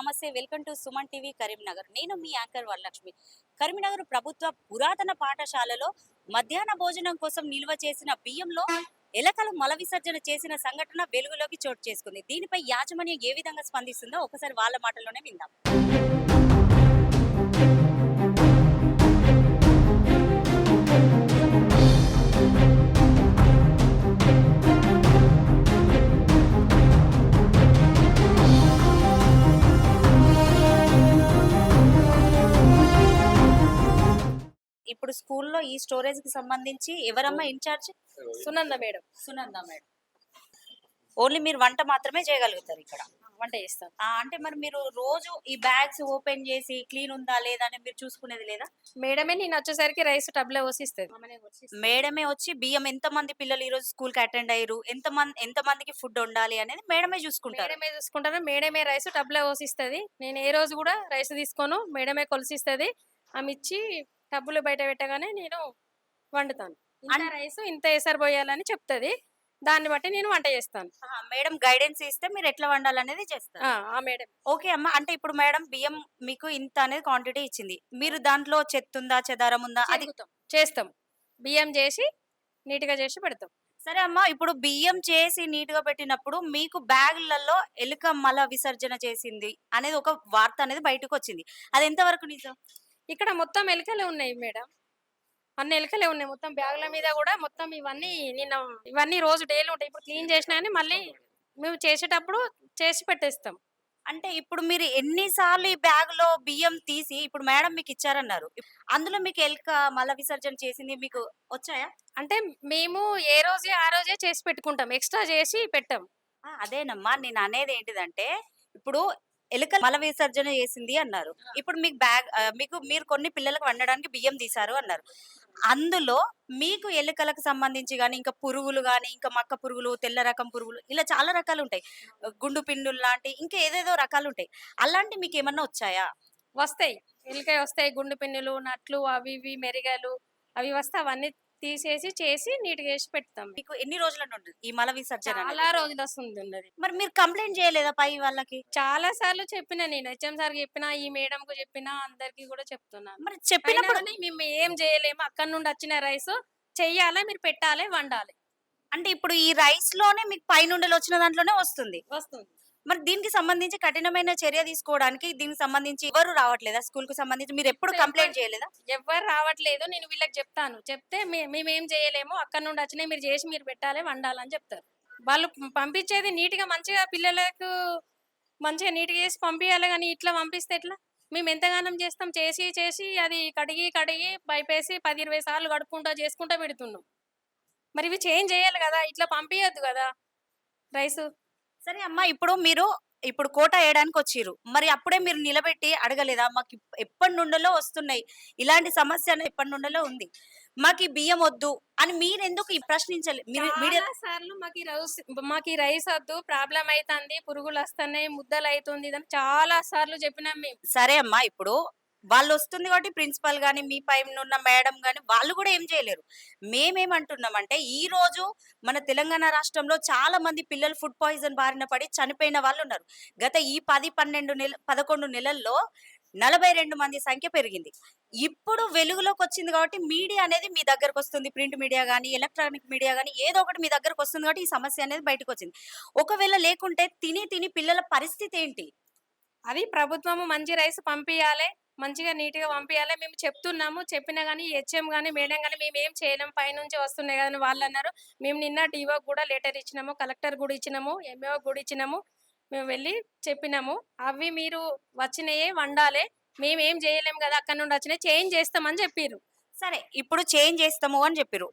నమస్తే. Welcome to Suman TV Karimnagar. నేను మీ యాంకర్ వరలక్ష్మి. కరీంనగర్ ప్రభుత్వ పురాతన పాఠశాలలో మధ్యాహ్న భోజనం కోసం నిల్వ చేసిన బియ్యంలో ఎలకలు మల విసర్జన చేసిన సంఘటన వెలుగులోకి చోటు చేసుకుంది. దీనిపై యాజమాన్యం ఏ విధంగా స్పందిస్తుందో ఒకసారి వాళ్ళ మాటల్లోనే విందాం. ఈ స్టోరేజ్కి సంబంధించి ఎవరమ్మా incharge Sunanda madam. Sunanda madam. Only మీరు వంట మాత్రమే చేయగలుగుతారు ఇక్కడ. వంట చేస్తాం ఆ, అంటే మరి మీరు రోజు ఈ బ్యాగ్స్ ఓపెన్ చేసి క్లీన్ ఉందా లేదా అని మీరు చూసుకునేది లేదా? మేడమే నేను వచ్చేసరికి రైస్ టబ్లో పోసిస్తుంది. మేడమే వచ్చి బియ్యం ఎంత మంది పిల్లలు ఈ రోజు స్కూల్కి అటెండ్ అయ్యారు? ఎంత మంది ఎంత మందికి ఫుడ్ వండాలి అనేది మేడమే చూసుకుంటారు. మేడమే చూసుకుంటాను మేడమే రైస్ టబ్లో పోసిస్తుంది. నేను ఏ రోజు కూడా రైస్ తీసుకోను. మేడమే కొలిసిస్తుంది. ఆమె ఇచ్చి టబ్బులు బయట పెట్టగానే నేను వండుతాను. ఇంత రైస్ ఇంత ఎసరు పోయాలని చెప్తుంది. దాన్ని బట్టి నేను వంట చేస్తాను. మేడం గైడెన్స్ ఇస్తే మీరు ఎట్లా వండాలనేది చేస్తారు. ఆ మేడం. ఓకే అమ్మ అంటే ఇప్పుడు మేడం బియ్యం మీకు ఇంత అనేది క్వాంటిటీ ఇచ్చింది. మీరు దాంట్లో చెత్త ఉందా చెదారం ఉందా? అది. చేస్తాం. బియ్యం చేసి నీట్గా చేసి పెడతాం. సరే అమ్మా ఇప్పుడు బియ్యం చేసి నీట్గా పెట్టినప్పుడు మీకు బ్యాగులలో ఎలుక మల విసర్జన చేసింది అనేది ఒక వార్త అనేది బయటకు వచ్చింది. అది ఎంతవరకు నిజం? ఇక్కడ మొత్తం ఎలుకలే ఉన్నాయి మేడం. అన్ని ఎలుకలే ఉన్నాయి. మొత్తం బ్యాగుల మీద కూడా మొత్తం ఇవన్నీ నిన్న ఇవన్నీ రోజు డైలీ ఉంటాయి. ఇప్పుడు క్లీన్ చేసినా కానీ మళ్ళీ మేము చేసేటప్పుడు చేసి పెట్టేస్తాం. అంటే ఇప్పుడు మీరు ఎన్నిసార్లు ఈ బ్యాగ్లో బియ్యం తీసి ఇప్పుడు మేడం మీకు ఇచ్చారన్నారు. అందులో మీకు ఎలుక మల విసర్జన చేసింది మీకు వచ్చాయా? అంటే మేము ఏ రోజే ఆ రోజే చేసి పెట్టుకుంటాం. ఎక్స్ట్రా చేసి పెట్టాం. అదేనమ్మా. నేను అనేది ఏంటిదంటే ఇప్పుడు ఎలుక మల విసర్జన చేసింది అన్నారు. ఇప్పుడు మీకు బ్యాగ్ మీకు మీరు కొన్ని పిల్లలకు వండడానికి బియ్యం తీశారు అన్నారు. అందులో మీకు ఎలుకలకు సంబంధించి కానీ ఇంకా పురుగులు కానీ ఇంకా మక్క పురుగులు తెల్ల రకం పురుగులు ఇలా చాలా రకాలు ఉంటాయి. గుండు పిండులు లాంటి ఇంకా ఏదేదో రకాలు ఉంటాయి. అలాంటి మీకు ఏమన్నా వచ్చాయా? వస్తాయి. ఎలుకై వస్తాయి గుండు పిన్నులు నట్లు అవి ఇవి మెరిగలు అవి వస్తే అవన్నీ తీసేసి చేసి నీట్గా చేసి పెడతాం. మీకు ఎన్ని రోజుల నుండి ఈ మల విసర్జన అనేది? చాలా రోజులు వస్తుంది ఉన్నది మరి మీరు కంప్లైంట్ చేయలేదా పై వాళ్ళకి? చాలా సార్లు చెప్పిన నేను. హెచ్ఎం సార్ చెప్పిన ఈ మేడం కు చెప్పిన అందరికి కూడా చెప్తున్నాను మరి చెప్పినప్పుడు కానీ మేము ఏం చేయలేము. అక్కడ నుండి వచ్చిన రైస్ చెయ్యాలి మీరు పెట్టాలి వండాలి. అంటే ఇప్పుడు ఈ రైస్లోనే మీకు పైనుండలు వచ్చిన దాంట్లోనే వస్తుంది. వస్తుంది. మరి దీనికి సంబంధించి కఠినమైన చర్య తీసుకోవడానికి దీనికి సంబంధించి ఎవరు రావట్లేదా? స్కూల్కు సంబంధించి మీరు ఎప్పుడు కంప్లైంట్ చేయలేదా? ఎవ్వరు రావట్లేదు నేను వీళ్ళకి చెప్తాను. చెప్తే మేమేం చేయలేము అక్కడ నుండి వచ్చినాయి మీరు చేసి మీరు పెట్టాలి వండాలని చెప్తారు. వాళ్ళు పంపించేది నీట్గా మంచిగా పిల్లలకు మంచిగా నీట్గా చేసి పంపించాలి కానీ ఇట్లా పంపిస్తే ఎట్లా? మేము ఎంతగానం చేస్తాం? చేసి చేసి అది కడిగి కడిగి పైపేసి పది ఇరవై సార్లు కడుక్కుంటా చేసుకుంటా పెడుతున్నాం. మరి ఇవి చేంజ్ చేయాలి కదా ఇట్లా పంపించద్దు కదా రైస్. సరే అమ్మా ఇప్పుడు మీరు ఇప్పుడు కోట వేయడానికి వచ్చిర్రు మరి అప్పుడే మీరు నిలబెట్టి అడగలేదా? మాకు ఎప్పటి నుండలో వస్తున్నాయి? ఇలాంటి సమస్య ఎప్పటి నుండలో ఉంది? మాకు ఈ బియ్యం వద్దు అని మీరు ఎందుకు ప్రశ్నించలేదు మీడియా సార్లు మాకు రైస్ మాకు రైస్ వద్దు ప్రాబ్లం అవుతుంది పురుగులు వస్తున్నాయి ముద్దలు అవుతుంది చాలా సార్లు చెప్పినాం మేము. సరే అమ్మా ఇప్పుడు వాళ్ళు వస్తుంది కాబట్టి ప్రిన్సిపల్ కానీ మీ పైన ఉన్న మేడం కానీ వాళ్ళు కూడా ఏం చేయలేరు. మేమేమంటున్నామంటే ఈ రోజు మన తెలంగాణ రాష్ట్రంలో చాలా మంది పిల్లలు ఫుడ్ పాయిజన్ బారిన పడి చనిపోయిన వాళ్ళు ఉన్నారు. గత ఈ పది పన్నెండు నెల పదకొండు నెలల్లో నలభై రెండు మంది సంఖ్య పెరిగింది. ఇప్పుడు వెలుగులోకి వచ్చింది కాబట్టి మీడియా అనేది మీ దగ్గరకు వస్తుంది ప్రింట్ మీడియా కానీ ఎలక్ట్రానిక్ మీడియా కానీ ఏదో ఒకటి మీ దగ్గరకు వస్తుంది కాబట్టి ఈ సమస్య అనేది బయటకు వచ్చింది ఒకవేళ లేకుంటే తిని తిని పిల్లల పరిస్థితి ఏంటి? అది ప్రభుత్వము మంచి రైస్ పంపించాలి మంచిగా నీట్గా పంపించాలి మేము చెప్తున్నాము. చెప్పినా కానీ హెచ్ఎం కానీ మేడం కానీ మేము ఏం చేయలేము పైనుంచి వస్తున్నాయి కదా అని వాళ్ళు అన్నారు. మేము నిన్న డిఓ కూడా లెటర్ ఇచ్చినాము. కలెక్టర్ కూడా ఇచ్చినాము. ఎంఏఓ కూడా ఇచ్చినాము. మేము వెళ్ళి చెప్పినాము. అవి మీరు వచ్చినాయే వండాలి. మేమేం చేయలేము కదా అక్కడ నుండి వచ్చినాయి. చేంజ్ చేస్తామని చెప్పారు సరే ఇప్పుడు చేంజ్ చేస్తాము అని చెప్పారు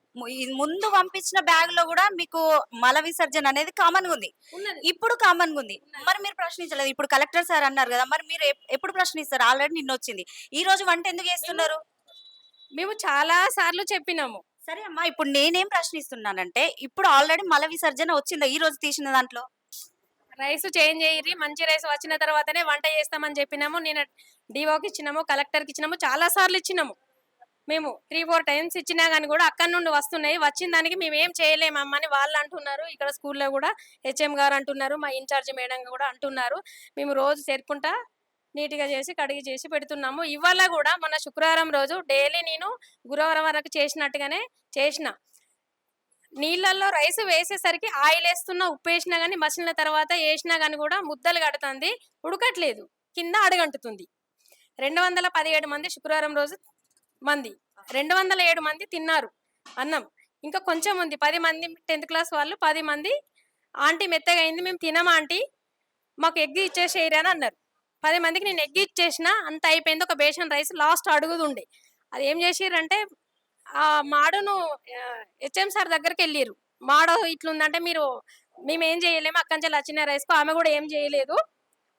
ముందు పంపించిన బ్యాగ్లో కూడా మీకు మల విసర్జన అనేది కామన్గా ఉంది. ఇప్పుడు కామన్గా ఉంది. మరి మీరు ప్రశ్నించలేదు. ఇప్పుడు కలెక్టర్ సార్ అన్నారు కదా మరి మీరు ఎప్- ఎప్పుడు ప్రశ్నిస్తారు? ఆల్రెడీ నిన్న వచ్చింది. ఈ రోజు వంట ఎందుకు చేస్తున్నారు? మేము చాలా సార్లు చెప్పినాము. సరే అమ్మా ఇప్పుడు నేనేం ప్రశ్నిస్తున్నానంటే ఇప్పుడు ఆల్రెడీ మల విసర్జన వచ్చిందా ఈ రోజు తీసిన దాంట్లో? రైస్ చేంజ్ అయ్యి మంచి రైస్ వచ్చిన తర్వాతనే వంట చేస్తామని చెప్పినాము. నేను డిఓకి ఇచ్చినాము కలెక్టర్కి ఇచ్చినాము చాలా సార్లు ఇచ్చినాము. మేము త్రీ ఫోర్ టైమ్స్ ఇచ్చినా కానీ కూడా అక్కడి నుండి వస్తున్నాయి. వచ్చిన దానికి మేము ఏం చేయలేమమ్మని వాళ్ళు అంటున్నారు. ఇక్కడ స్కూల్లో కూడా హెచ్ఎం గారు అంటున్నారు మా ఇన్ఛార్జ్ మేడం కూడా అంటున్నారు. మేము రోజు చేరుకుంటా నీట్గా చేసి కడిగి చేసి పెడుతున్నాము. ఇవాళ కూడా మన శుక్రవారం రోజు డైలీ నేను గురువారం వరకు చేసినట్టుగానే చేసిన. నీళ్ళల్లో రైస్ వేసేసరికి ఆయిల్ వేస్తున్నా ఉప్పు వేసినా కానీ మసిలిన తర్వాత వేసినా కానీ కూడా ముద్దలు కడుతుంది ఉడకట్లేదు. కింద అడగంటుతుంది. రెండు వందల పదిహేడు మంది శుక్రవారం రోజు మంది. రెండు వందల ఏడు మంది తిన్నారు అన్నం. ఇంకా కొంచెం ఉంది. పది మంది టెన్త్ క్లాస్ వాళ్ళు పది మంది ఆంటీ మెత్తగా అయింది. మేము తినమా ఆంటీ? మాకు ఎగ్ ఇచ్చేసేయరు అని అన్నారు. పది మందికి నేను ఎగ్ ఇచ్చేసిన అంత అయిపోయింది. ఒక బేషన్ రైస్ లాస్ట్ అడుగుతుండే అది ఏం చేసిర్రంటే ఆ మాడును హెచ్ఎం సార్ దగ్గరికి వెళ్ళిర్రు. మాడ ఇట్లుందంటే మీరు మేము ఏం చేయలేము. అక్కడి నుంచి వచ్చిన రైస్కు ఆమె కూడా ఏం చేయలేదు.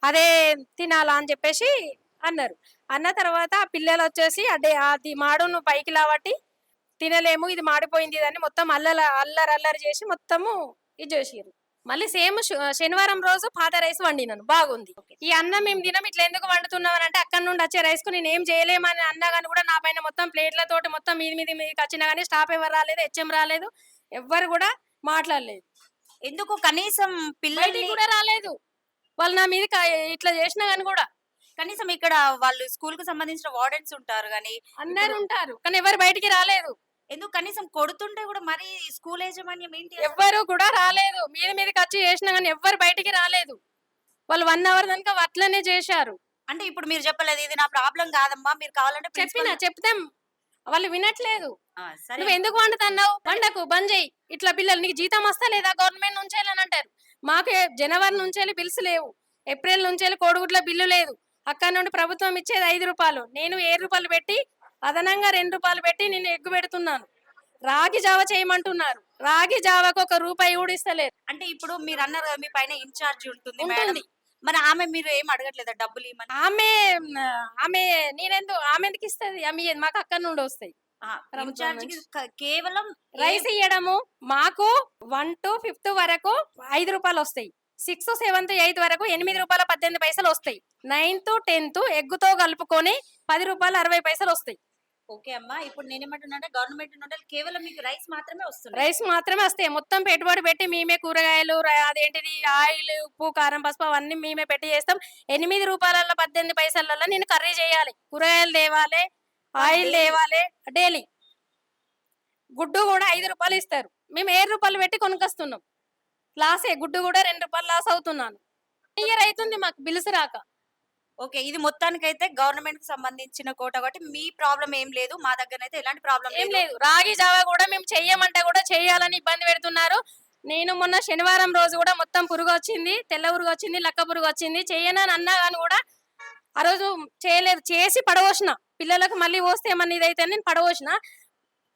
అదే తినాలా అని చెప్పేసి అన్నారు. అన్న తర్వాత ఆ పిల్లలు వచ్చేసి అదే అది మాడును పైకి లావట్టి తినలేము ఇది మాడిపోయింది ఇది అని మొత్తం అల్లల అల్లరి అల్లరి చేసి మొత్తము ఇది చేసిర్రు. మళ్ళీ సేమ్ శనివారం రోజు పాత రైస్ వండినాను బాగుంది. ఈ అన్నం మేము తినం ఇట్లా ఎందుకు వండుతున్నాం అని అంటే అక్కడ నుండి వచ్చే రైస్కు నేను ఏం చేయలేమని అన్నా కానీ కూడా నా పైన మొత్తం ప్లేట్లతోటి మొత్తం మీది మీది మీదకి వచ్చినా కానీ స్టాఫ్ ఎవరు రాలేదు హెచ్ఎం రాలేదు ఎవ్వరు కూడా మాట్లాడలేదు. ఎందుకు కనీసం బయటికి కూడా రాలేదు. వాళ్ళు నా మీద ఇట్లా చేసినా కానీ కూడా. కనీసం ఇక్కడ వాళ్ళు స్కూల్కు సంబంధించిన వార్డెన్స్ ఉంటారు కానీ అందరు ఉంటారు కానీ ఎవరు బయటికి రాలేదు. ఎందుకు కనీసం కొడుతుంటే కూడా మరి స్కూల్ యాజమాన్యం ఏంటి? ఎవ్వరు కూడా రాలేదు. మీద మీదకి వచ్చి చేసినా కానీ ఎవ్వరు బయటికి రాలేదు. వాళ్ళు వన్ అవర్ దాకా అట్లనే చేశారు. అంటే ఇప్పుడు మీరు చెప్పలేదు ఇది నా ప్రాబ్లం కాదమ్మా మీరు కావాలంటే చెప్పిన చెప్తే. వాళ్ళు వినట్లేదు. నువ్వు ఎందుకు వండుతున్నావు? వండకు బంద్ చేయి. ఇట్లా పిల్లలు నీకు జీతం వస్తా లేదా గవర్నమెంట్ నుంచి అని అంటారు. మాకు జనవరి నుంచి బిల్స్ లేవు. ఏప్రిల్ నుంచి కోడిగుడ్ల బిల్లు లేదు. అక్కడ నుండి ప్రభుత్వం ఇచ్చేది ఐదు రూపాయలు. నేను ఏడు రూపాయలు పెట్టి అదనంగా రెండు రూపాయలు పెట్టి నేను ఎగ్గు పెడుతున్నాను. రాగి జావ చేయమంటున్నారు. రాగి జావకు ఒక రూపాయి కూడా ఇస్తలేరు అంటే ఇప్పుడు మీరు అన్నారు మీ పైన ఇన్ఛార్జ్ ఉంటుంది ఉంటుంది. మరి ఆమె మీరు ఏం అడగట్లేదా డబ్బులు ఇవ్వమని? ఆమె ఆమె నేనెందు ఆమె ఎందుకు ఇస్తుంది? ఆమె. మాకు అక్కడ నుండి వస్తాయి. కేవలం రైస్ ఇయ్యడము మాకు వన్ టు ఫిఫ్త్ వరకు ఐదు రూపాయలు వస్తాయి. సిక్స్త్ సెవెంత్ ఎయిత్ వరకు ఎనిమిది రూపాయల పద్దెనిమిది పైసలు వస్తాయి. నైన్త్ టెన్త్ ఎగ్గుతో కలుపుకొని పది రూపాయలు అరవై పైసలు వస్తాయి. ఓకే అమ్మా ఇప్పుడు నేనేమంటున్నా అంటే గవర్నమెంట్ కేవలం మీకు రైస్ మాత్రమే వస్తుంది రైస్ మాత్రమే వస్తాయి. మొత్తం పెట్టుబడి పెట్టి మేమే కూరగాయలు అదేంటిది ఆయిల్ ఉప్పు కారం పసుపు అవన్నీ మేమే పెట్టి చేస్తాం. ఎనిమిది రూపాయల పద్దెనిమిది పైసలలో నేను కర్రీ చేయాలి. కూరగాయలు తేవాలి ఆయిల్. తేవాలి డైలీ. గుడ్డు కూడా ఐదు రూపాయలు ఇస్తారు. మేము ఏడు రూపాయలు పెట్టి కొనుకొస్తున్నాం. లాసే గుడ్డు కూడా రెండు రూపాయలు లాస్ అవుతున్నాను. ఇయర్ అవుతుంది మాకు బిల్స్ రాక. ఓకే ఇది మొత్తానికైతే గవర్నమెంట్కి సంబంధించిన కోట కాబట్టి మీ ప్రాబ్లం ఏం లేదు మా దగ్గర అయితే ఎలాంటి ప్రాబ్లం ఏం లేదు. రాగి జావా కూడా మేము చెయ్యమంటే కూడా చెయ్యాలని ఇబ్బంది పెడుతున్నారు. నేను మొన్న శనివారం రోజు కూడా మొత్తం పురుగు వచ్చింది తెల్ల పురుగు వచ్చింది లక్క పురుగు వచ్చింది. చెయ్యనని అన్నా కానీ కూడా ఆ రోజు చేయలేదు. చేసి పడవసిన. పిల్లలకు మళ్ళీ పోస్తే ఏమన్నా ఇదైతే నేను పడవసిన.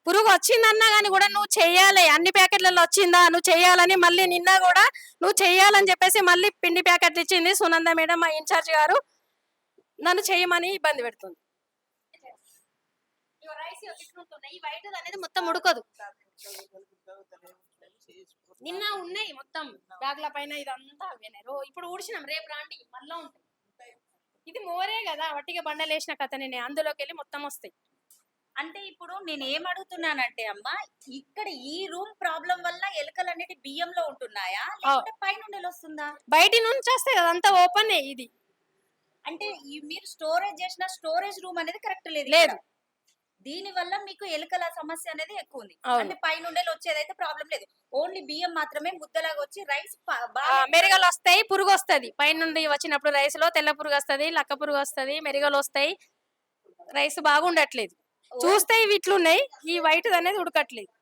పురుగు వచ్చిందన్నా కానీ కూడా నువ్వు చెయ్యాలి. అన్ని ప్యాకెట్లలో వచ్చిందా? నువ్వు చెయ్యాలని మళ్ళీ నిన్న కూడా నువ్వు చెయ్యాలని చెప్పేసి మళ్ళీ పిండి ప్యాకెట్లు ఇచ్చింది సునంద మేడం మా ఇన్ఛార్జ్ గారు. నన్ను చేయమని ఇబ్బంది పెడుతుంది. ఈ వైట్ అనేది మొత్తం ఉడకదు. నిన్న ఉన్నాయి మొత్తం. బ్యాగ్ల పైన ఇదంతా అవేనే. రో ఇప్పుడు ఊడ్చినాం. రేపు రాండి. మళ్ళా ఉంటాయి. ఇది మోరే కదా. వట్టిగా బండలు వేసిన కథ నేను. అందులోకి వెళ్ళి మొత్తం వస్తాయి. అంటే ఇప్పుడు నేను ఏం అడుగుతున్నానంటే అమ్మా ఇక్కడ ఈ రూమ్ ప్రాబ్లం వల్ల ఎలుకలు అనేది బియ్యంలో ఉంటున్నాయా? లేకుంటే పైన వస్తుందా బయటి నుంచి వస్తాయి కదా అంతా ఓపెన్ ఇది. అంటే ఈ మీరు స్టోరేజ్ చేసిన స్టోరేజ్ రూమ్ అనేది కరెక్ట్ లేదు లేదు. దీని వల్ల మీకు ఎలుకల సమస్య అనేది ఎక్కువ ఉంది. అంటే పైన వచ్చేదైతే ప్రాబ్లం లేదు. ఓన్లీ బియ్యం మాత్రమే ముద్దలాగా వచ్చి రైస్ మెరుగలు వస్తాయి పురుగు వస్తది పైన నుండి వచ్చినప్పుడు రైస్లో తెల్ల పురుగు వస్తది లక్క పురుగు వస్తది మెరుగలు వస్తాయి రైస్ బాగుండట్లేదు. చూస్తే ఇవి ఇట్లున్నాయి. ఈ వైట్ అనేది ఉడకట్లేదు.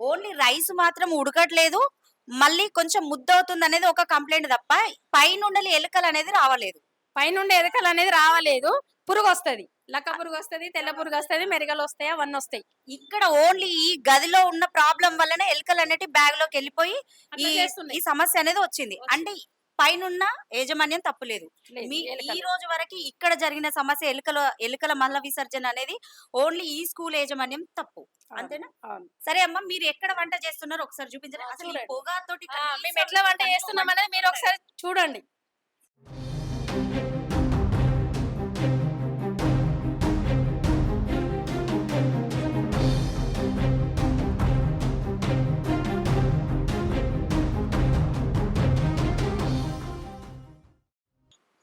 ఓన్లీ రైస్ మాత్రం ఉడకట్లేదు. మళ్ళీ కొంచెం ముద్ద అవుతుంది అనేది ఒక కంప్లైంట్ తప్ప పైన ఎలుకలు అనేది రావలేదు. పైనుండి ఎదకలు అనేది రావలేదు. పురుగు వస్తది లక్క పురుగు వస్తది తెల్ల పురుగు వస్తది మెరగలు వస్తాయి అవన్నీ వస్తాయి. ఇక్కడ ఓన్లీ ఈ గదిలో ఉన్న ప్రాబ్లం వల్లనే ఎలుకలు అనేటి బ్యాగ్లోకి వెళ్ళిపోయి ఈ సమస్య అనేది వచ్చింది. అంటే పైనున్న యాజమాన్యం తప్పులేదు లేదు, మీ. ఈ రోజు వరకు ఇక్కడ జరిగిన సమస్య ఎలుకల ఎలుకల మల్ల విసర్జన అనేది ఓన్లీ ఈ స్కూల్ యాజమాన్యం తప్పు అంతేనా. సరే అమ్మా మీరు ఎక్కడ వంట చేస్తున్నారో ఒకసారి చూపించండి అసలు. పొగతోటి మేము ఎట్లా వంట చేస్తున్నాం అనేది మీరు ఒకసారి చూడండి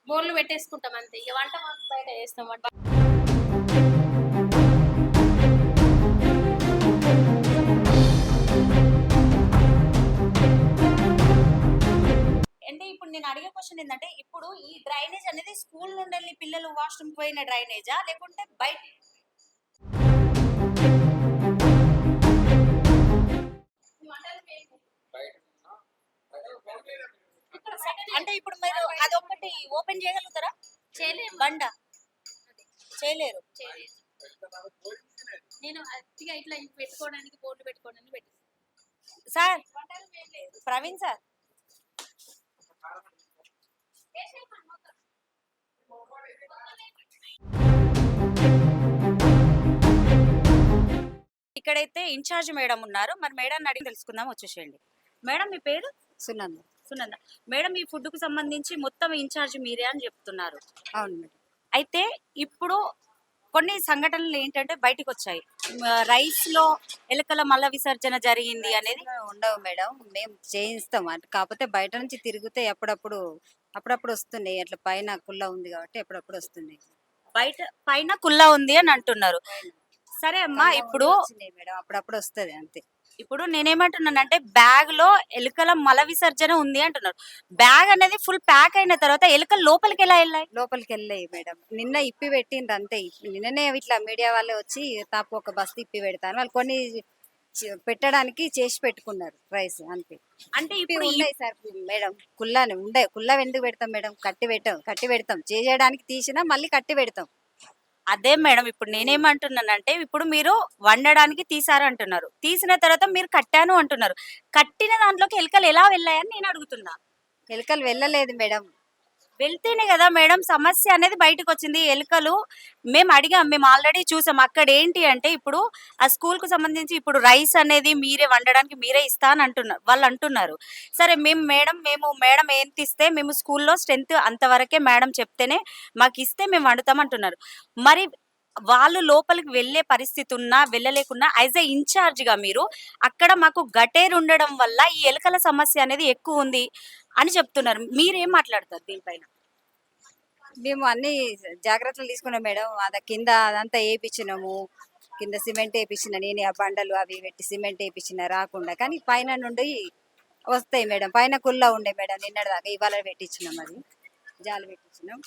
బోర్లు పెట్టేసుకుంటాం అంతే. ఇక వంట బయట చేస్తాం వంట. అంటే ఇప్పుడు నేను అడిగే క్వశ్చన్ ఏంటంటే ఇప్పుడు ఈ డ్రైనేజ్ అనేది స్కూల్ నుండి వెళ్ళి పిల్లలు వాష్రూమ్ పోయిన డ్రైనేజా లేకుంటే బయట. అంటే ఇప్పుడు మీరు అదొకటి ఓపెన్ చేయగలుగుతారా? చేయలేము. బండ. చేయలేరు. నేను అతిగా ఇట్లా పెట్టుకోవడానికి బోర్డు పెట్టుకోవడానికి పెట్టి సార్. ప్రవీణ్ సార్. ఇక్కడైతే ఇన్ఛార్జ్ మేడం ఉన్నారు. మరి మేడం అడిగి తెలుసుకుందాం వచ్చేసేయండి. మేడం మీ పేరు? సునంద. సునంద మేడం ఈ ఫుడ్కు సంబంధించి మొత్తం ఇన్ఛార్జ్ మీరే అని చెప్తున్నారు. అవును మేడం. అయితే ఇప్పుడు కొన్ని సంఘటనలు ఏంటంటే బయటికి వచ్చాయి రైస్లో ఎలుకల మల విసర్జన జరిగింది అనేది ఉండవు మేడం. మేము చేయిస్తాం. అంటే కాకపోతే బయట నుంచి తిరిగితే అప్పుడప్పుడు అప్పుడప్పుడు వస్తున్నాయి. అట్లా పైన కుల్ల ఉంది కాబట్టి అప్పుడప్పుడు వస్తున్నాయి. బయట పైన కుల్లా ఉంది అని అంటున్నారు. సరే అమ్మా ఇప్పుడు అప్పుడప్పుడు వస్తది అంతే. ఇప్పుడు నేనేమంటున్నానంటే బ్యాగ్లో ఎలుకల మల విసర్జన ఉంది అంటున్నారు. బ్యాగ్ అనేది ఫుల్ ప్యాక్ అయిన తర్వాత ఎలుకలు లోపలికి ఎలా వెళ్ళాయి? లోపలికి వెళ్ళాయి మేడం. నిన్న ఇప్పి పెట్టిండ్రు అంతే. నిన్ననే ఇట్లా మీడియా వాళ్ళే వచ్చి తాపు ఒక బస్తా ఇప్పి పెడతాను వాళ్ళు కొన్ని పెట్టడానికి చేసి పెట్టుకున్నారు రైస్ అంతే. అంటే ఇప్పి ఇప్పుడు ఉన్నాయి సార్ మేడం. కుల్లాని ఉండే కుల్ల ఎందుకు పెడతాం మేడం? కట్టి పెట్టాం కట్టి పెడతాం. చేయడానికి తీసినా మళ్ళీ కట్టి పెడతాం. అదే మేడం ఇప్పుడు నేనేమంటున్నానంటే ఇప్పుడు మీరు వండడానికి తీసారు అంటున్నారు తీసిన తర్వాత మీరు కట్టాను అంటున్నారు. కట్టిన దాంట్లోకి ఎలుకలు ఎలా వెళ్ళాయని నేను అడుగుతున్నా. ఎలుకలు వెళ్ళలేదు మేడం. వెళ్తేనే కదా మేడం సమస్య అనేది బయటకు వచ్చింది ఎలుకలు మేము అడిగాం మేము ఆల్రెడీ చూసాం. అక్కడ ఏంటి అంటే ఇప్పుడు ఆ స్కూల్కు సంబంధించి ఇప్పుడు రైస్ అనేది మీరే వండడానికి మీరే ఇస్తా అని అంటున్నారు వాళ్ళు అంటున్నారు. సరే మేము మేడం మేము మేడం ఏం ఇస్తే మేము స్కూల్లో స్ట్రెంత్ అంతవరకే మేడం చెప్తేనే మాకు ఇస్తే మేము వండుతాం అంటున్నారు. మరి వాళ్ళు లోపలికి వెళ్ళే పరిస్థితి ఉన్నా వెళ్ళలేకున్నా యాజ్ ఎ ఇన్ఛార్జ్గా మీరు అక్కడ మాకు గటేరు ఉండడం వల్ల ఈ ఎలుకల సమస్య అనేది ఎక్కువ ఉంది అని చెప్తున్నారు. మీరేం మాట్లాడతారు దీనిపైన? మేము అన్ని జాగ్రత్తలు తీసుకున్నాం మేడం. అద కింద అదంతా వేయించినాము కింద సిమెంట్ వేయించిన నేను ఆ బండలు అవి పెట్టి సిమెంట్ వేయించిన రాకుండా. కానీ పైన నుండి వస్తాయి మేడం. పైన కుళ్ళ ఉండే మేడం నిన్నటి దాకా ఇవాళ పెట్టించినాం అది. జాలి పెట్టించినాం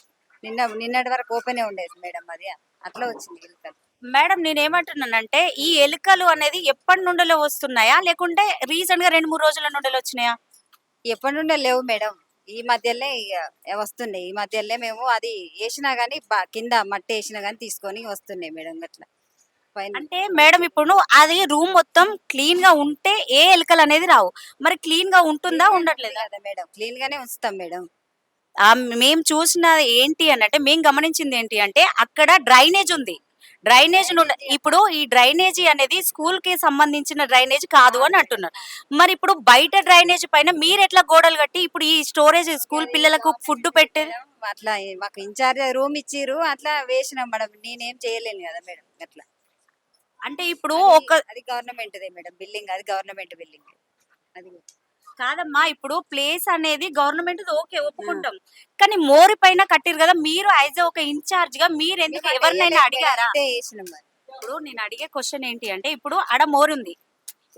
నిన్న నిన్నటి వరకు ఓపెనే ఉండేది మేడం అది. అట్లా వచ్చింది ఎలుకలు. మేడం నేనేమంటున్నానంటే ఈ ఎలుకలు అనేది ఎప్పటి నుండిలో వస్తున్నాయా? లేకుంటే రీసెంట్గా రెండు మూడు రోజుల నుండి వచ్చినాయా? ఎప్పటి నుండే లేవు మేడం. ఈ మధ్యలో వస్తున్నాయి. ఈ మధ్యలో మేము అది వేసినా గానీ కింద మట్టి వేసినా గానీ తీసుకొని వస్తున్నాయి మేడం అట్లా. అంటే మేడం ఇప్పుడు అది రూమ్ మొత్తం క్లీన్గా ఉంటే ఏ ఎలుకలు అనేది రావు. మరి క్లీన్గా ఉంటుందా ఉండట్లేదా? మేడం. క్లీన్ గానే ఉంచుతాం మేడం. ఆ, మేము చూసిన ఏంటి అని అంటే మేము గమనించింది ఏంటి అంటే అక్కడ డ్రైనేజ్ ఉంది. డ్రైనేజ్ ఇప్పుడు ఈ డ్రైనేజీ అనేది స్కూల్కి సంబంధించిన డ్రైనేజ్ కాదు అని అంటున్నారు. మరి ఇప్పుడు బయట డ్రైనేజ్ పైన మీరు ఎట్లా గోడలు కట్టి ఇప్పుడు ఈ స్టోరేజ్ స్కూల్ పిల్లలకు ఫుడ్ పెట్టేది మేడం, అట్లా మాకు ఇన్ఛార్జ్ రూమ్ ఇచ్చిర్రు అట్లా వేసినాం మేడం. నేనేం చేయలేను కదా మేడం అట్లా. అంటే ఇప్పుడు ఒక అది గవర్నమెంట్ మేడం బిల్డింగ్ అది గవర్నమెంట్ బిల్డింగ్. అది కాదమ్మా. ఇప్పుడు ప్లేస్ అనేది గవర్నమెంట్ ఓకే ఒప్పుకుంటాం. కానీ మోరి పైన కట్టిరు కదా మీరు యాజ్ ఒక ఇన్ఛార్జ్గా మీరు ఎందుకు ఎవరినైనా అడిగారా. ఇప్పుడు నేను అడిగే క్వశ్చన్ ఏంటి అంటే ఇప్పుడు ఆడ మోరు ఉంది.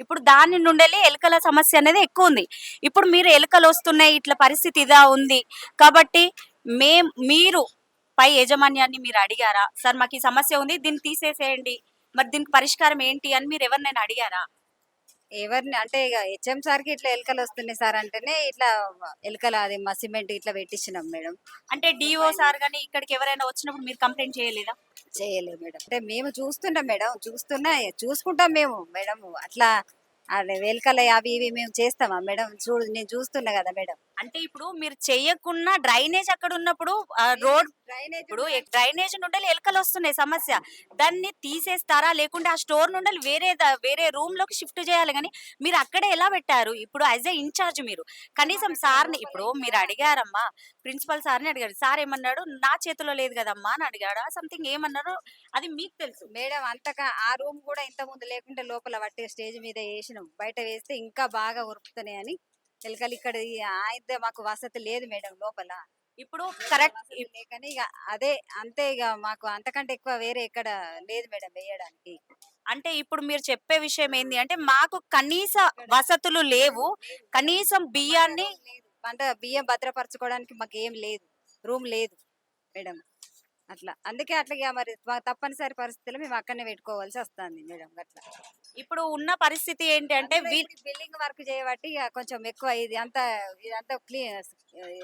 ఇప్పుడు దాని నుండి ఎలుకల సమస్య అనేది ఎక్కువ ఉంది. ఇప్పుడు మీరు ఎలుకలు వస్తున్నాయి ఇట్లా పరిస్థితి ఇదా ఉంది. కాబట్టి మే మీరు పై యాజమాన్యాన్ని మీరు అడిగారా? సార్ మాకు ఈ సమస్య ఉంది దీన్ని తీసేసేయండి. మరి దీనికి పరిష్కారం ఏంటి అని మీరు ఎవరినైనా అడిగారా? ఎవరిని అంటే ఇక హెచ్ఎం సార్కి ఇట్లా ఎలుకలు వస్తున్నాయి సార్ అంటేనే ఇట్లా ఎలుకలు అది మా సిమెంట్ ఇట్లా పెట్టించినాం మేడం. అంటే డిఓ సార్ గానీ ఇక్కడికి ఎవరైనా వచ్చినప్పుడు మీరు కంప్లైంట్ చేయలేదా? చేయలేదు మేడం. అంటే మేము చూస్తున్నాం మేడం. చూస్తున్నా చూసుకుంటాం మేము మేడం. అట్లా అదే ఎలుకలు అవి ఇవి మేము చేస్తామా మేడం? చూడు నేను చూస్తున్నా కదా మేడం. అంటే ఇప్పుడు మీరు చెయ్యకున్నా డ్రైనేజ్ అక్కడ ఉన్నప్పుడు రోడ్ డ్రైనేజ్ ఇప్పుడు డ్రైనేజ్ నుండి ఎలుకలు వస్తున్నాయి సమస్య. దాన్ని తీసేస్తారా? లేకుంటే ఆ స్టోర్ నుండి వేరే వేరే రూమ్లోకి షిఫ్ట్ చేయాలి కానీ మీరు అక్కడే ఎలా పెట్టారు? ఇప్పుడు యాజ్ ఏ ఇన్ఛార్జ్ మీరు. కనీసం సార్ని ఇప్పుడు మీరు అడిగారమ్మా. ప్రిన్సిపల్ సార్ని అడిగారు. సార్ ఏమన్నాడు? నా చేతిలో లేదు కదమ్మా అని అడిగాడు? సంథింగ్ ఏమన్నారో అది మీకు తెలుసు. మేడం అంతగా ఆ రూమ్ కూడా ఇంత ముందు లేకుంటే లోపల పట్టే స్టేజ్ మీద వేసినాం. బయట వేస్తే ఇంకా బాగా ఉరుకుతున్నాయి అని ఎలుకలు ఇక్కడ అయితే మాకు వసతి లేదు మేడం లోపల. ఇప్పుడు కరెక్ట్ లేకని ఇక అదే అంతే ఇక మాకు అంతకంటే ఎక్కువ వేరే ఎక్కడ లేదు మేడం వేయడానికి. అంటే ఇప్పుడు మీరు చెప్పే విషయం ఏంది అంటే మాకు కనీస వసతులు లేవు. కనీసం బియ్యాన్ని లేదు. అంటే బియ్యం భద్రపరచుకోవడానికి మాకు ఏం లేదు. రూమ్ లేదు మేడం. అట్లా. అందుకే అట్లా మరి తప్పనిసరి పరిస్థితుల్లో మేము అక్కడనే పెట్టుకోవాల్సి వస్తుంది మేడం అట్లా ఇప్పుడు ఉన్న పరిస్థితి ఏంటి అంటే బిల్డింగ్ వర్క్ చేయబట్టి కొంచెం ఎక్కువ ఇది అంతా ఇదంతా క్లీన్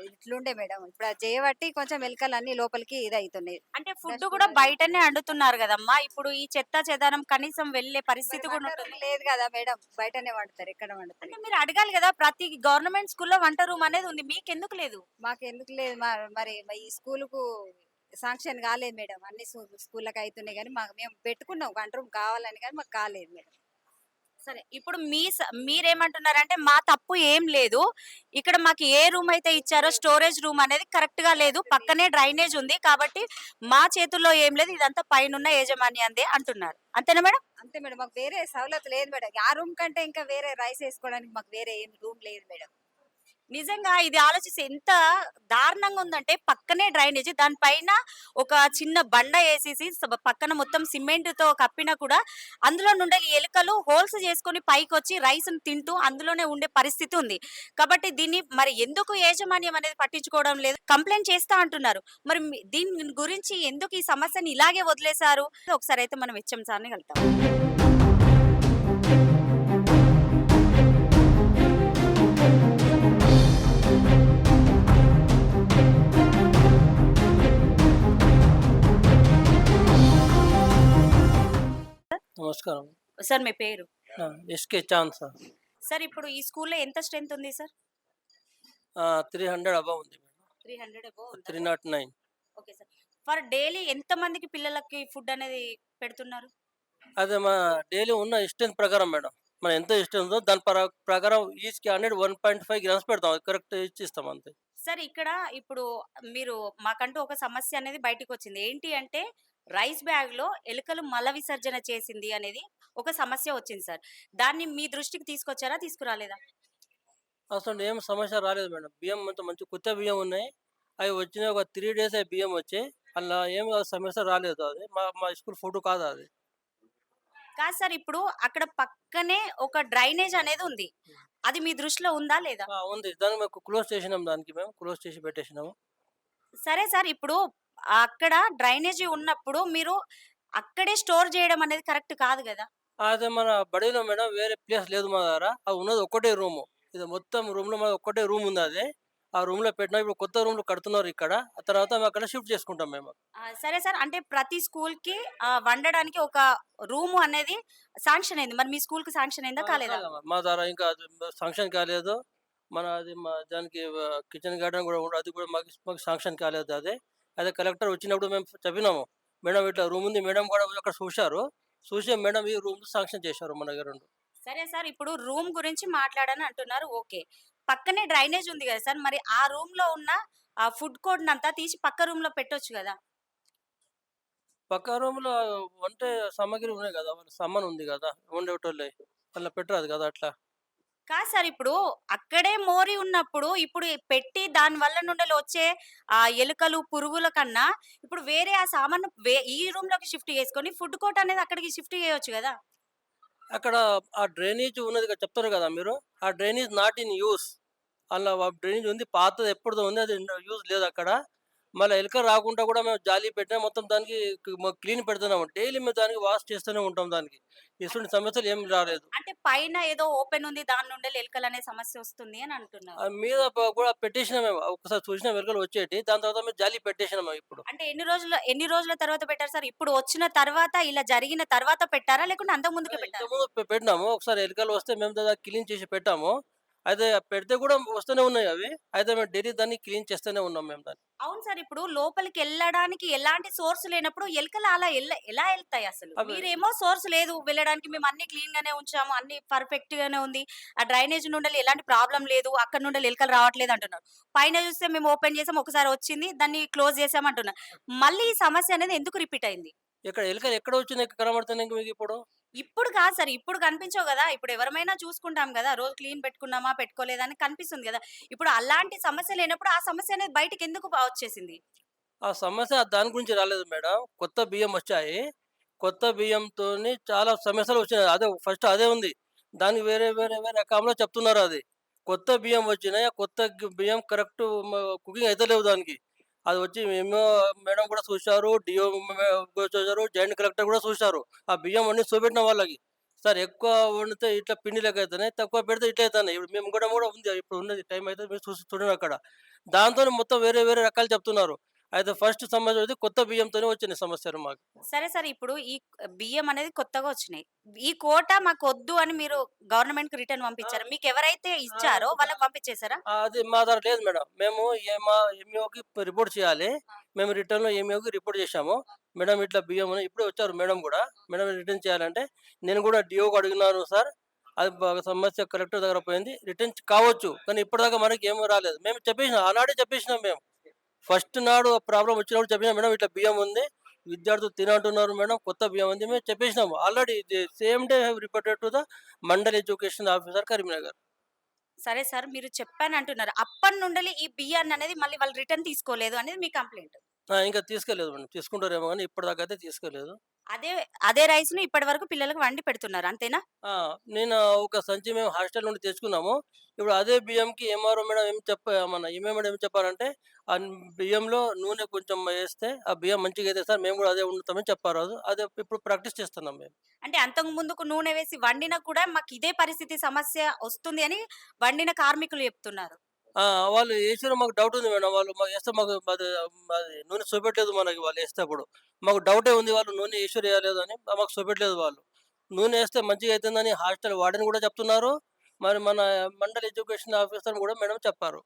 ఇట్లుండే మేడం. ఇప్పుడు అది చేయబట్టి కొంచెం ఎలుకలు అన్ని లోపలికి ఇది అవుతున్నాయి అంటే ఫుడ్ కూడా బయటనే అండుతున్నారు కదమ్మా. ఇప్పుడు ఈ చెత్త చెదారం కనీసం వెళ్ళే పరిస్థితి కూడా లేదు కదా మేడం. బయటనే వండుతారు ఎక్కడ వండుతారు? అంటే మీరు అడగాలి కదా ప్రతి గవర్నమెంట్ స్కూల్లో వంట రూమ్ అనేది ఉంది. మీకు ఎందుకు లేదు? మాకు ఎందుకు లేదు మరి ఈ స్కూల్కు శాంక్షన్ కాలేదు మేడం. అన్ని స్కూళ్ళకి అవుతున్నాయి కానీ మాకు మేము పెట్టుకున్నాం. వన్ రూమ్ కావాలని కానీ మాకు కాలేదు మేడం. సరే ఇప్పుడు మీ మీరేమంటున్నారంటే మా తప్పు ఏం లేదు. ఇక్కడ మాకు ఏ రూమ్ అయితే ఇచ్చారో స్టోరేజ్ రూమ్ అనేది కరెక్ట్గా లేదు. పక్కనే డ్రైనేజ్ ఉంది కాబట్టి మా చేతుల్లో ఏం లేదు. ఇదంతా పైన యాజమాన్యందే అంటున్నారు. అంతేనా మేడం? అంతే మేడం. మాకు వేరే సవలతు లేదు మేడం. ఆ రూమ్ కంటే ఇంకా వేరే రైస్ వేసుకోవడానికి మాకు వేరే ఏం రూమ్ లేదు మేడం. నిజంగా ఇది ఆలోచిస్తే ఎంత దారుణంగా ఉందంటే పక్కనే డ్రైనేజ్ దానిపైన ఒక చిన్న బండ వేసేసి పక్కన మొత్తం సిమెంట్తో కప్పినా కూడా అందులో నుండి ఎలుకలు హోల్స్ చేసుకొని పైకి వచ్చి రైస్ తింటూ అందులోనే ఉండే పరిస్థితి ఉంది. కాబట్టి దీన్ని మరి ఎందుకు యాజమాన్యం అనేది పట్టించుకోవడం లేదు? కంప్లైంట్ చేస్తా అంటున్నారు. మరి దీని గురించి ఎందుకు ఈ సమస్యని ఇలాగే వదిలేశారు? ఒకసారి అయితే మనం హెచ్ఎం సార్ని కలుద్దాం. నమస్కారం. సార్ మీ పేరు? SK Chand sir. సార్ ఇప్పుడు ఈ స్కూల్లో ఎంత స్ట్రెంత్ ఉంది సార్? త్రీ హండ్రెడ్ అబవ్ ఉంది three hundred three naught nine. Okay sir. For daily ఎంత మందికి పిల్లలకి ఫుడ్ అనేది పెడుతున్నారు? అదే మా డైలీ ఉన్న ఇష్టం ప్రకారం మేడం. మన ఎంత ఇష్టం ఉందో దాని ప్ర- ప్రకారం each hundred one point five grams పెడతాం. కరెక్ట్ ఇచ్చి ఇస్తాం అంతే. సార్ ఇక్కడ ఇప్పుడు మీరు మాకంటూ ఒక సమస్య అనేది బయటకు వచ్చింది ఏంటి అంటే రైస్ బ్యాగ్లో ఎలుకలు మల విసర్జన చేసింది అనేది ఒక సమస్య వచ్చింది సార్. దాన్ని మీ దృష్టికి తీసుకొచ్చారా తీసుకురాలేదా? అసలు ఏం సమస్య రాలేదు మేడం. బియ్యం అంతా మంచి కొత్త బియ్యం ఉన్నాయి. అవి వచ్చిన ఒక త్రీ డేస్ అవి బియ్యం వచ్చాయి. అలా ఏం సమస్య రాలేదు అది. మా మా స్కూల్ ఫోటో కాదు అది. కాదు సార్ ఇప్పుడు అక్కడ పక్కనే ఒక డ్రైనేజ్ అనేది ఉంది. అది మీ దృష్టిలో ఉందా లేదా? ఉంది. దానికి మేము క్లోజ్ చేసినాం దానికి మేము. క్లోజ్ చేసి పెట్టేసినాము. సరే సార్ ఇప్పుడు అక్కడ డ్రైనేజీ ఉన్నప్పుడు మీరు అక్కడే స్టోర్ చేయడం అనేది కరెక్ట్ కాదు కదా? అదే మన బడిలో మేడం వేరే ప్లేస్ లేదు మా దగ్గర. అది ఉన్నది ఒకటే రూము. ఇది మొత్తం రూమ్లో మన ఒక్కటే రూమ్ ఉంది అది. ఆ రూమ్లో పెట్టినా. ఇప్పుడు కొత్త రూమ్లో కడుతున్నారు ఇక్కడ. ఆ తర్వాత మేము అక్కడ షిఫ్ట్ చేసుకుంటాం మేము. ఆ, సరే సార్. అంటే ప్రతి స్కూల్కి ఆ, వండడానికి ఒక రూమ్ అనేది శాంక్షన్ అయింది. మరి మీ స్కూల్కి శాంక్షన్ అయిందా కాలేదా. మా ద్వారా ఇంకా శాంక్షన్ కాలేదు. మన అది మా దానికి కిచెన్ గార్డెన్ కూడా ఉంది. అది కూడా మాకు మాకు శాంక్షన్ కాలేదు అదే. అదే కలెక్టర్ వచ్చినప్పుడు మేము చెప్పినాము. మేడం ఇట్లా రూమ్ ఉంది మేడం కూడా అక్కడ చూశారు. చూసి మేడం ఈ రూమ్ శాంక్షన్ చేశారు మన దగ్గర రెండు సరే సార్ ఇప్పుడు రూమ్ గురించి మాట్లాడని అంటున్నారు. ఓకే. పక్కనే డ్రైనేజ్ ఉంది కదా సార్ మరి ఆ రూమ్లో ఉన్న ఆ ఫుడ్ కోర్ట్ అంతా తీసి పక్క రూమ్లో పెట్టొచ్చు కదా? పక్క రూమ్లో వంట సామాగ్రి ఉన్నాయి కదా సామాన్ ఉంది కదా వండేటోళ్ళే అట్లా పెట్టరాదు కదా అట్లా. కాదు సార్ ఇప్పుడు అక్కడే మోరి ఉన్నప్పుడు ఇప్పుడు పెట్టి దాని వల్ల నుండి వచ్చే ఆ ఎలుకలు పురుగుల కన్నా ఇప్పుడు వేరే ఆ సామాను వే- ఈ రూమ్లోకి షిఫ్ట్ చేసుకొని ఫుడ్ కోర్ట్ అనేది అక్కడికి షిఫ్ట్ చేయొచ్చు కదా? అక్కడ ఆ డ్రైనేజ్ ఉన్నది చెప్తారు కదా మీరు? ఆ డ్రైనేజ్ నాట్ ఇన్ యూస్. అలా డ్రైనేజ్ ఉంది పాతది ఎప్పుడుదో ఉంది అది యూజ్ లేదు అక్కడ. మళ్ళీ ఎలుక రాకుండా కూడా మేము జాలి పెట్టినా మొత్తం దానికి క్లీన్ పెడుతున్నాము. డైలీ మేము దానికి వాష్ చేస్తూనే ఉంటాం దానికి. ఇటువంటి సమస్యలు ఏం రాలేదు. అంటే పైన ఏదో ఓపెన్ ఉంది దాని నుండి ఎలుకలు అనే సమస్య వస్తుంది అని అంటున్నారు. మీద కూడా పెట్టేసినాం మేము. ఒకసారి చూసిన వెలుకలు వచ్చేటి దాని తర్వాత మేము జాలి పెట్టేసినాము ఇప్పుడు. అంటే ఎన్ని రోజుల ఎన్ని రోజుల తర్వాత పెట్టారు సార్? ఇప్పుడు వచ్చిన తర్వాత ఇలా జరిగిన తర్వాత పెట్టారా? లేకుంటే అంతకు ముందుకే పెట్టారా? పెట్టినాము. ఒకసారి ఎలుకలు వస్తే మేము క్లీన్ చేసి పెట్టాము. అయితే పెడితే కూడా వస్తూనే ఉన్నాయి అవి. అయితే మేము డైలీ దాన్ని క్లీన్ చేస్తూనే ఉన్నాం మేము దాన్ని. అవును సార్ ఇప్పుడు లోపలికి వెళ్ళడానికి ఎలాంటి సోర్స్ లేనప్పుడు ఎలుకలు అలా ఎల్ల- ఎలా వెళ్తాయి అసలు? అవి- మీరేమో సోర్స్ లేదు వెళ్ళడానికి మేము అన్ని క్లీన్ గానే ఉంచాము అన్ని పర్ఫెక్ట్ గానే ఉంది. ఆ డ్రైనేజ్ నుండి ఎలాంటి ప్రాబ్లం లేదు అక్కడ నుండి ఎలుకలు రావట్లేదు అంటున్నారు. పైన చూస్తే మేము ఓపెన్ చేసాం ఒకసారి వచ్చింది దాన్ని క్లోజ్ చేసాం అంటున్నారు. మళ్ళీ ఈ సమస్య అనేది ఎందుకు రిపీట్ అయింది? ఇక్కడ ఎలుకలు ఎక్కడ వచ్చినాయి కనబడుతున్నాయి మీకు ఇప్పుడు? ఇప్పుడు కాదు సార్. ఇప్పుడు కనిపించవు కదా. ఇప్పుడు ఎవరమైనా చూసుకుంటాం కదా. రోజు క్లీన్ పెట్టుకున్నామా పెట్టుకోలేదా అని కనిపిస్తుంది కదా. ఇప్పుడు అలాంటి సమస్య లేనప్పుడు ఆ సమస్య అనేది బయటకు ఎందుకు వచ్చేసింది? ఆ సమస్య దాని గురించి రాలేదు మేడం. కొత్త బియ్యం వచ్చాయి. కొత్త బియ్యంతో చాలా సమస్యలు వచ్చినాయి. అదే ఫస్ట్ అదే ఉంది. దానికి వేరే వేరే వేరే రకంలో చెప్తున్నారు అది. కొత్త బియ్యం వచ్చినాయి? కొత్త బియ్యం కరెక్ట్ కుకింగ్ అయితే లేవు దానికి. అది వచ్చి మేము మేడం కూడా చూశారు డిఓ చూశారు జాయింట్ కలెక్టర్ కూడా చూశారు. ఆ బియ్యం అన్ని చూపెట్టిన వాళ్ళకి. సార్ ఎక్కువ వండితే ఇట్లా పిండి లెక్క అవుతున్నాయి తక్కువ పెడితే ఇట్లా అవుతున్నాయి ఇప్పుడు మేము కూడా కూడా ఉంది ఇప్పుడు ఉన్నది టైం అయితే మీరు చూసి చూడండి అక్కడ. దాంతో మొత్తం వేరే వేరే రకాలు చెప్తున్నారు. అయితే ఫస్ట్ సమస్య వచ్చి కొత్త బియ్యంతోనే వచ్చిన సమస్యలు మాకు. సరే సార్ ఇప్పుడు ఈ బియ్యం అనేది కొత్తగా వచ్చినాయి. ఈ కోట మాకు వద్దు అని మీరు గవర్నమెంట్కి రిటర్న్ పంపించారు? మీకు ఎవరైతే ఇచ్చారో వాళ్ళకి పంపించేశారా? అది మా దగ్గర లేదు మేడం. మేము ఏమా ఎంఈఓకి రిపోర్ట్ చేయాలి. మేము రిటర్న్లో ఎంఈఓకి రిపోర్ట్ చేశాము. మేడం ఇట్లా బియ్యం ఇప్పుడే వచ్చారు మేడం కూడా. మేడం రిటర్న్ చేయాలంటే నేను కూడా డిఓకి అడిగినాను సార్. అది సమస్య కలెక్టర్ దగ్గర పోయింది. రిటర్న్ కావచ్చు. కానీ ఇప్పటిదాకా మనకి ఏమీ రాలేదు. మేము చెప్పేసినాం ఆనాడే చెప్పేసినాం మేము. ఫస్ట్ నాడు ప్రాబ్లం వచ్చినప్పుడు చెప్పినాం మేడం ఇట్లా బియ్యం ఉంది విద్యార్థులు తినంటున్నారు మేడం కొత్త బియ్యం ఉంది మేము చెప్పేసినాము. Already same day have reported to the mandal education officer Karimnagar సరే సార్ మీరు చెప్పాను అంటున్నారు. అప్పటి నుండి ఈ బియ్యాన్ని అనేది మళ్ళీ వాళ్ళు రిటర్న్ తీసుకోలేదు అనేది మీ కంప్లైంట్. ఇంకా తీసుకెళ్ళలేదు మేడం. తీసుకుంటారేమో కానీ ఇప్పటిదాకా అయితే తీసుకోలేదు. అదే అదే రైస్ను ఇప్పటి వరకు పిల్లలకు వండి పెడుతున్నారు. అంతేనా? ఆ, నేను ఒక సంచి మేము హాస్టల్ నుండి తెచ్చుకున్నాము. ఇప్పుడు అదే బియ్యంకి ఎంఆర్ఓ మేడం ఏం చెప్ప మన మేడం ఏం చెప్పారంటే ఆ బియ్యంలో నూనె కొంచెం వేస్తే ఆ బియ్యం మంచిగా అయితే సార్ మేము కూడా అదే వండుతామని చెప్పారు. అది అదే ఇప్పుడు ప్రాక్టీస్ చేస్తున్నాం మేము. అంటే అంతకు ముందుకు నూనె వేసి వండినా కూడా మాకు ఇదే పరిస్థితి సమస్య వస్తుంది అని వండిన కార్మికులు చెప్తున్నారు. వాళ్ళు వేసిన మాకు డౌట్ ఉంది మేడం. వాళ్ళు మాకు వేస్తే మాకు అది నూనె చూపెట్టలేదు మనకి వాళ్ళు వేసేటప్పుడు. మాకు డౌటే ఉంది వాళ్ళు నూనె వేసారు వేయలేదు అని మాకు చూపెట్టలేదు వాళ్ళు. నూనె వేస్తే మంచిగా అవుతుందని హాస్టల్ వార్డెన్ కూడా చెప్తున్నారు. మరి మన మండల్ ఎడ్యుకేషన్ ఆఫీసర్ కూడా మేడం చెప్పారు.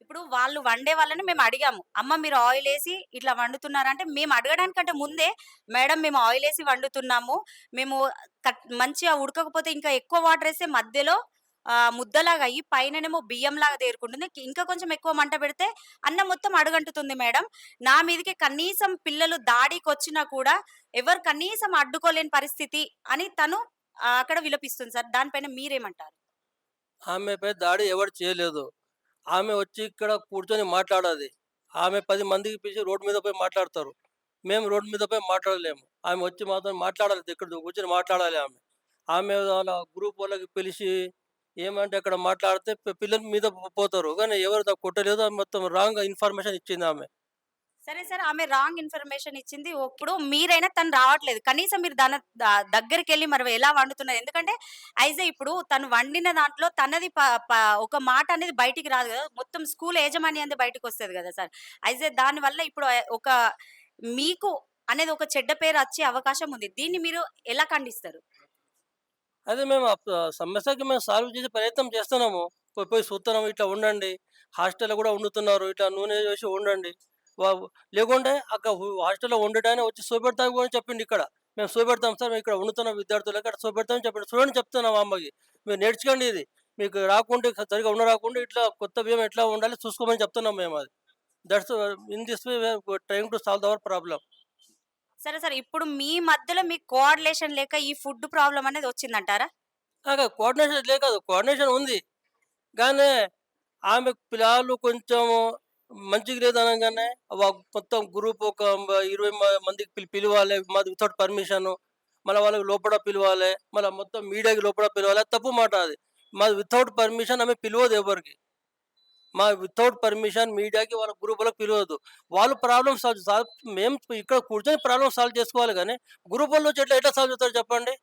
ఇప్పుడు వాళ్ళు వండే వాళ్ళని మేము అడిగాము. అమ్మ మీరు ఆయిల్ వేసి ఇట్లా వండుతున్నారంటే మేము అడగడానికంటే ముందే మేడం మేము ఆయిల్ వేసి వండుతున్నాము. మేము కట్- మంచిగా ఉడకకపోతే ఇంకా ఎక్కువ వాటర్ వేస్తే మధ్యలో ఆ, ముద్దలాగా అయ్యి పైననేమో బియ్యం లాగా తేరుకుంటుంది ఇంకా కొంచెం ఎక్కువ మంట పెడితే అన్నం మొత్తం అడుగంటుతుంది మేడం. నా మీదకి కనీసం పిల్లలు దాడికి వచ్చినా కూడా ఎవరు కనీసం అడ్డుకోలేని పరిస్థితి అని తను అక్కడ విలపిస్తుంది సార్. దానిపైన మీరేమంటారు? ఆమెపై దాడి ఎవరు చేయలేదు. ఆమె వచ్చి ఇక్కడ కూర్చొని మాట్లాడాలి ఆమె పది మందికి పిలిచి రోడ్డు మీద పోయి మాట్లాడతారు. మేము రోడ్డు మీద పోయి మాట్లాడలేము. ఆమె వచ్చి మాతో మాట్లాడాలి. ఇక్కడ కూర్చొని మాట్లాడాలి ఆమె. ఆమె వాళ్ళ గ్రూప్ వాళ్ళకి పిలిచి ఏమంటే అక్కడ మాట్లాడితే పిల్లల మీద పోతారు. కానీ ఎవరు కొట్టలేదు. మొత్తం రాంగ్ ఇన్ఫర్మేషన్ ఇచ్చింది ఆమె. సరే సరే. ఆమె రాంగ్ ఇన్ఫర్మేషన్ ఇచ్చింది. ఇప్పుడు మీరైనా తను రావట్లేదు. కనీసం మీరు దాని దగ్గరికి వెళ్ళి మరి ఎలా వండుతున్నారు? ఎందుకంటే ఐజే ఇప్పుడు తను వండిన దాంట్లో తనది ప- ఒక మాట అనేది బయటికి రాదు కదా. మొత్తం స్కూల్ యజమాని అనేది బయటకు వస్తుంది కదా సార్. అయితే దానివల్ల ఇప్పుడు ఒక మీకు అనేది ఒక చెడ్డ పేరు వచ్చే అవకాశం ఉంది. దీన్ని మీరు ఎలా ఖండిస్తారు? అదే మేము సమస్యకి మేము సాల్వ్ చేసే ప్రయత్నం చేస్తున్నాము. పోయి పోయి చూస్తున్నాము ఇట్లా ఉండండి. హాస్టల్లో కూడా వండుతున్నారు ఇట్లా నూనె వేసి వండండి వా- లేకుంటే అక్కడ హాస్టల్లో వండటానికి వచ్చి చూపెడతాము అని చెప్పింది ఇక్కడ. మేము చూపెడతాం సార్ మేము ఇక్కడ వండుతున్నాం విద్యార్థులకు అక్కడ చూపెడతామని చెప్పండి. చూడండి చెప్తున్నాం అమ్మకి. మీరు నేర్చుకోండి ఇది. మీకు రాకుండా సరిగా ఉండ రాకుండా ఇట్లా కొత్త బియ్యం ఎట్లా ఉండాలి చూసుకోమని చెప్తున్నాం మేము అది. That's in this way trying to solve our problem సరే సరే. ఇప్పుడు మీ మధ్యలో మీ కోఆర్డినేషన్ లేక ఈ ఫుడ్ ప్రాబ్లం అనేది వచ్చిందంటారా? కోఆర్డినేషన్ లేక కోఆర్డినేషన్ ఉంది. కానీ ఆమె పిల్లలు కొంచెం మంచిగా లేదు అనగానే వా- మొత్తం గ్రూప్ ఒక ఇరవై మందికి పిలి పిలవాలి. మాది వితౌట్ పర్మిషన్. మళ్ళీ వాళ్ళకి లోపల పిలవాలి. మళ్ళీ మొత్తం మీడియాకి లోపల పిలవాలి. తప్పు మాట అది. మాది వితౌట్ పర్మిషన్ ఆమె పిలవదు ఎవరికి. మా వితౌట్ పర్మిషన్ మీడియాకి వాళ్ళ గ్రూపులకు పిలవద్దు. వాళ్ళు ప్రాబ్లమ్ సాల్వ్ సాల్వ్ మేము ఇక్కడ కూర్చొని ప్రాబ్లమ్ సాల్వ్ చేసుకోవాలి కానీ గ్రూపుల్లో వచ్చి ఎట్లా ఎట్లా సాల్వ్ చేస్తారు చెప్పండి?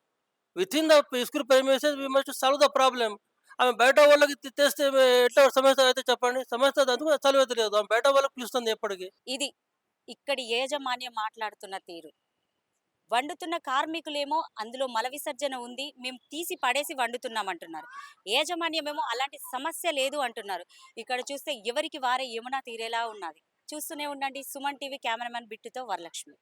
With in the school permission we must solve the problem ఆమె బయట వాళ్ళకి తెస్తే ఎట్లా సమస్య అయితే చెప్పండి? సమస్య అందుకు సాల్వ్ అయితే లేదు. ఆమె బయట వాళ్ళకి పిలుస్తుంది ఎప్పటికీ. ఇది ఇక్కడి యాజమాన్యం మాట్లాడుతున్న తీరు. వండుతున్న కార్మికులేమో అందులో మల విసర్జన ఉంది మేము తీసి పడేసి వండుతున్నాం అంటున్నారు యాజమాన్యమేమో అలాంటి సమస్య లేదు అంటున్నారు. ఇక్కడ చూస్తే ఎవరికి వారే యమునా తీరేలా ఉన్నది. చూస్తూనే ఉండండి సుమన్ టీవీ కెమెరామెన్ బిట్టుతో వరలక్ష్మి.